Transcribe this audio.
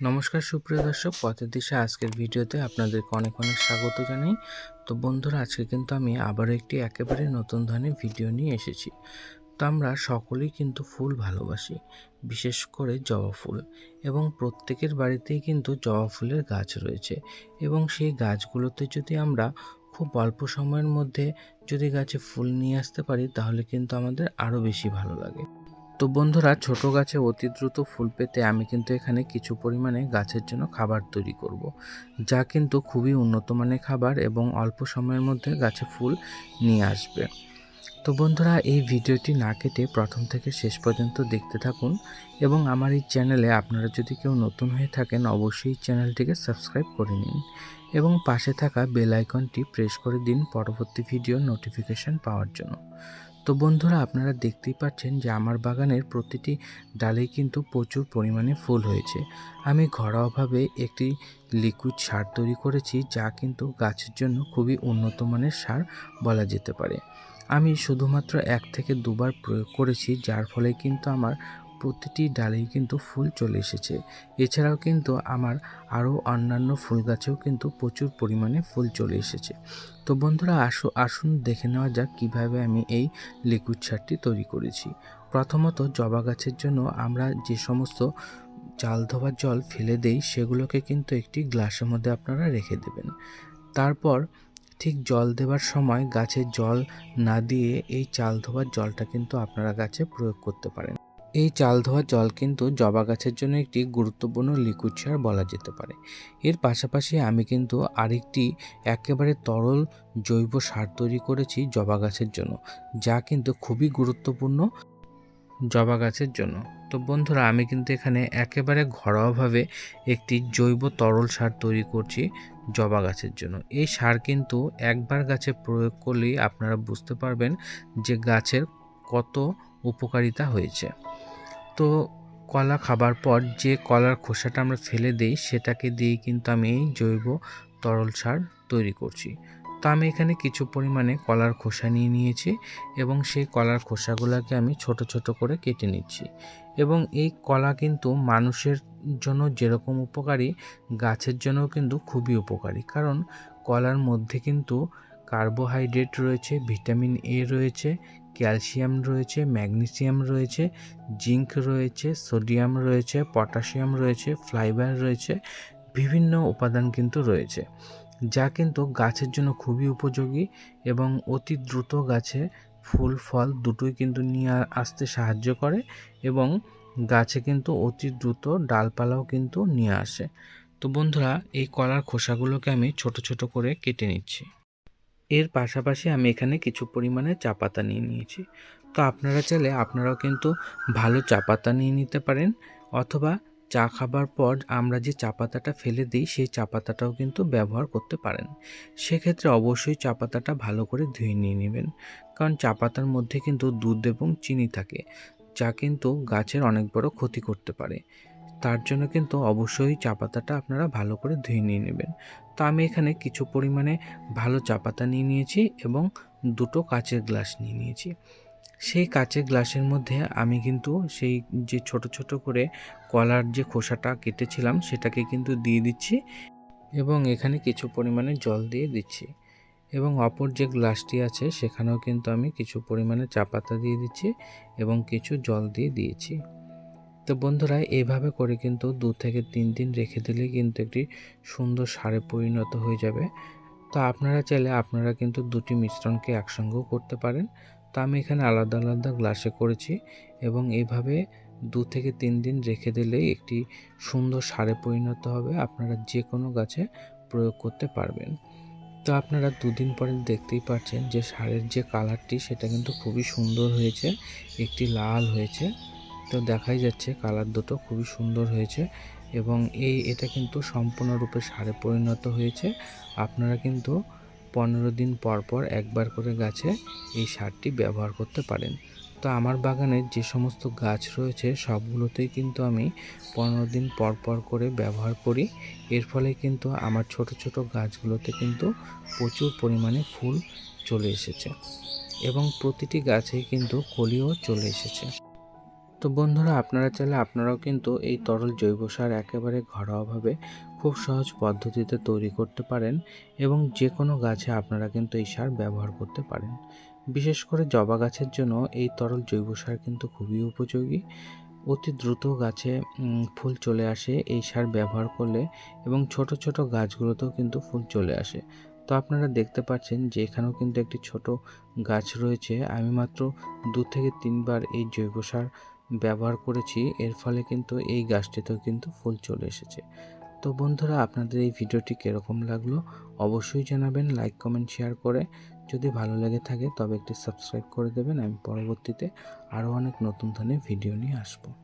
নমস্কার, সুপ্রিয় দর্শক। পথের দিশা আজকের ভিডিওতে আপনাদেরকে অনেক অনেক স্বাগত জানাই। তো বন্ধুরা, আজকে কিন্তু আমি আবারও একটি একেবারে নতুন ধরনের ভিডিও নিয়ে এসেছি। তো আমরা সকলেই কিন্তু ফুল ভালোবাসি, বিশেষ করে জবা ফুল। এবং প্রত্যেকের বাড়িতেই কিন্তু জবা ফুলের গাছ রয়েছে। এবং সেই গাছগুলোতে যদি আমরা খুব অল্প সময়ের মধ্যে যদি গাছে ফুল নিয়ে আসতে পারি, তাহলে কিন্তু আমাদের আরও বেশি ভালো লাগে। তো বন্ধুরা, ছোট গাছে অতি দ্রুত ফুল পেতে আমি কিন্তু এখানে কিছু পরিমাণে গাছের জন্য খাবার তৈরি করব। যা কিন্তু খুবই উন্নত মানের খাবার এবং অল্প সময়ের মধ্যে গাছে ফুল নিয়ে আসবে তো বন্ধুরা, এই ভিডিওটি না কেটে প্রথম থেকে শেষ পর্যন্ত দেখতে থাকুন এবং আমার এই চ্যানেলে আপনারা যদি কেউ নতুন হয়ে থাকেন, অবশ্যই চ্যানেলটিকে সাবস্ক্রাইব করে নিন এবং পাশে থাকা বেল আইকনটি প্রেস করে দিন পরবর্তী ভিডিওর নোটিফিকেশন পাওয়ার জন্য তো বন্ধুরা, আপনারা দেখতেই পাচ্ছেন যে আমার বাগানের প্রতিটি ডালেই কিন্তু প্রচুর পরিমাণে ফুল হয়েছে। আমি ঘরোয়াভাবে একটি লিকুইড সার তৈরি করেছি, যা কিন্তু গাছের জন্য খুবই উন্নত মানের সার বলা যেতে পারে। আমি শুধুমাত্র এক থেকে দুবার প্রয়োগ করেছি, যার ফলে কিন্তু আমার প্রতিটি ডালেই কিন্তু ফুল চলে এসেছে। এছাড়াও কিন্তু আমার আরও অন্যান্য ফুল গাছেও কিন্তু প্রচুর পরিমাণে ফুল চলে এসেছে। তো বন্ধুরা, আসো, আসুন দেখে নেওয়া যাক কীভাবে আমি এই লিকুইড সারটি তৈরি করেছি। প্রথমত জবা গাছের জন্য আমরা যে সমস্ত চাল ধোবার জল ফেলে দেই, সেগুলোকে কিন্তু একটি গ্লাসের মধ্যে আপনারা রেখে দেবেন। তারপর ঠিক জল দেওয়ার সময় গাছে জল না দিয়ে এই চাল ধোবার জলটা কিন্তু আপনারা গাছে প্রয়োগ করতে পারেন। এই চাল ধোয়া জল কিন্তু জবা গাছের জন্য একটি গুরুত্বপূর্ণ লিকুইড সার বলা যেতে পারে। এর পাশাপাশি আমি কিন্তু আরেকটি একেবারে তরল জৈব সার তৈরি করেছি জবা গাছের জন্য, যা কিন্তু খুবই গুরুত্বপূর্ণ জবা গাছের জন্য। তো বন্ধুরা, আমি কিন্তু এখানে একেবারে ঘরোয়াভাবে একটি জৈব তরল সার তৈরি করছি জবা গাছের জন্য। এই সার কিন্তু একবার গাছে প্রয়োগ করলেই আপনারা বুঝতে পারবেন যে গাছের কত উপকারিতা হয়েছে। তো কলা খাবার পর যে কলার খোসাটা আমরা ফেলে দিই, সেটাকে দিয়ে কিন্তু আমি এই জৈব তরল সার তৈরি করছি। তো আমি এখানে কিছু পরিমাণে কলার খোসা নিয়ে নিয়েছি এবং সেই কলার খোসাগুলোকে আমি ছোট ছোট করে কেটে নিচ্ছি। এবং এই কলা কিন্তু মানুষের জন্য যেরকম উপকারী, গাছের জন্যও কিন্তু খুবই উপকারী। কারণ কলার মধ্যে কিন্তু কার্বোহাইড্রেট রয়েছে, ভিটামিন এ রয়েছে ক্যালসিয়াম রয়েছে, ম্যাগনেসিয়াম রয়েছে, জিঙ্ক রয়েছে, সোডিয়াম রয়েছে, পটাশিয়াম রয়েছে, ফাইবার রয়েছে, বিভিন্ন উপাদান কিন্তু রয়েছে, যা কিন্তু গাছের জন্য খুবই উপযোগী এবং অতি দ্রুত গাছে ফুল, ফল দুটোই কিন্তু নিয়ে আসতে সাহায্য করে এবং গাছে কিন্তু অতি দ্রুত ডালপালাও কিন্তু নিয়ে আসে। তো বন্ধুরা, এই কলার খোসাগুলোকে আমি ছোট ছোট করে কেটে নিচ্ছি। এর পাশাপাশি আমি এখানে কিছু পরিমাণে চা পাতা নিয়ে নিয়েছি। তো আপনারা চাইলে আপনারাও কিন্তু ভালো চা পাতা নিয়ে নিতে পারেন। অথবা চা খাবার পর আমরা যে চা পাতাটা ফেলে দিই, সেই চা পাতাটাও কিন্তু ব্যবহার করতে পারেন। সেক্ষেত্রে অবশ্যই চা পাতাটা ভালো করে ধুয়ে নিয়ে নেবেন। কারণ চা পাতার মধ্যে কিন্তু দুধ এবং চিনি থাকে। যা কিন্তু গাছের অনেক বড় ক্ষতি করতে পারে। তার জন্য কিন্তু অবশ্যই চা পাতাটা আপনারা ভালো করে ধুয়ে নিয়ে নেবেন। তো আমি এখানে কিছু পরিমাণে ভালো চা পাতা নিয়ে নিয়েছি এবং দুটো কাচের গ্লাস নিয়ে নিয়েছি। সেই কাচের গ্লাসের মধ্যে আমি কিন্তু সেই যে ছোট ছোট করে কলার যে খোসাটা কেটেছিলাম সেটাকে কিন্তু দিয়ে দিচ্ছি এবং এখানে কিছু পরিমাণে জল দিয়ে দিচ্ছি এবং অপর যে গ্লাসটি আছে সেখানেও কিন্তু আমি কিছু পরিমাণে চা পাতা দিয়ে দিচ্ছি এবং কিছু জল দিয়ে দিয়েছি। তো বন্ধুরা এইভাবে করে কিন্তু দু থেকে তিন দিন রেখে দিলে কিন্তু একটি সুন্দর সারে পরিণত হয়ে যাবে। তো আপনারা চাইলে আপনারা কিন্তু দুটি মিশ্রণকে একসঙ্গেও করতে পারেন। তো আমি এখানে আলাদা আলাদা গ্লাসে করেছি এবং এইভাবে দু থেকে তিন দিন রেখে দিলেই একটি সুন্দর সারে পরিণত হবে। আপনারা যে কোনো গাছে প্রয়োগ করতে পারবেন। তো আপনারা দুদিন পরে দেখতেই পাচ্ছেন যে সারের যে কালারটি, সেটা কিন্তু খুবই সুন্দর হয়েছে, একটি লাল হয়েছে। তো দেখাই যাচ্ছে, কালার দুটো খুবই সুন্দর হয়েছে এবং এই, এটা কিন্তু সম্পূর্ণরূপে সারে পরিণত হয়েছে। আপনারা কিন্তু পনেরো দিন পর পর একবার করে গাছে এই সারটি ব্যবহার করতে পারেন। তো আমার বাগানে যে সমস্ত গাছ রয়েছে, সবগুলোতেই কিন্তু আমি পনেরো দিন পর পর করে ব্যবহার করি। এর ফলে কিন্তু আমার ছোট ছোট গাছগুলোতে কিন্তু প্রচুর পরিমাণে ফুল চলে এসেছে এবং প্রতিটি গাছেই কিন্তু কলিও চলে এসেছে। তো বন্ধুরা আপনারা চাইলে আপনারাও কিন্তু এই তরল জৈব সার একেবারে ঘরোয়াভাবে খুব সহজ পদ্ধতিতে তৈরি করতে পারেন এবং যে কোনো গাছে আপনারা কিন্তু এই সার ব্যবহার করতে পারেন। বিশেষ করে জবা গাছের জন্য এই তরল জৈব সার কিন্তু খুবই উপযোগী। অতি দ্রুত গাছে ফুল চলে আসে এই সার ব্যবহার করলে এবং ছোট ছোট গাছগুলোতেও কিন্তু ফুল চলে আসে। তো আপনারা দেখতে পাচ্ছেন যে এখানেও কিন্তু একটি ছোট গাছ রয়েছে। আমি মাত্র দু থেকে তিনবার এই জৈব সার ব্যবহার করেছি, এর ফলে কিন্তু এই গাছটিতেও কিন্তু ফুল চলে এসেছে। তো বন্ধুরা, আপনাদের এই ভিডিওটি কীরকম লাগল অবশ্যই জানাবেন লাইক কমেন্ট শেয়ার করে। যদি ভালো লেগে থাকে, তবে একটি সাবস্ক্রাইব করে দেবেন। আমি পরবর্তীতে আরও অনেক নতুন ধরনের ভিডিও নিয়ে আসব।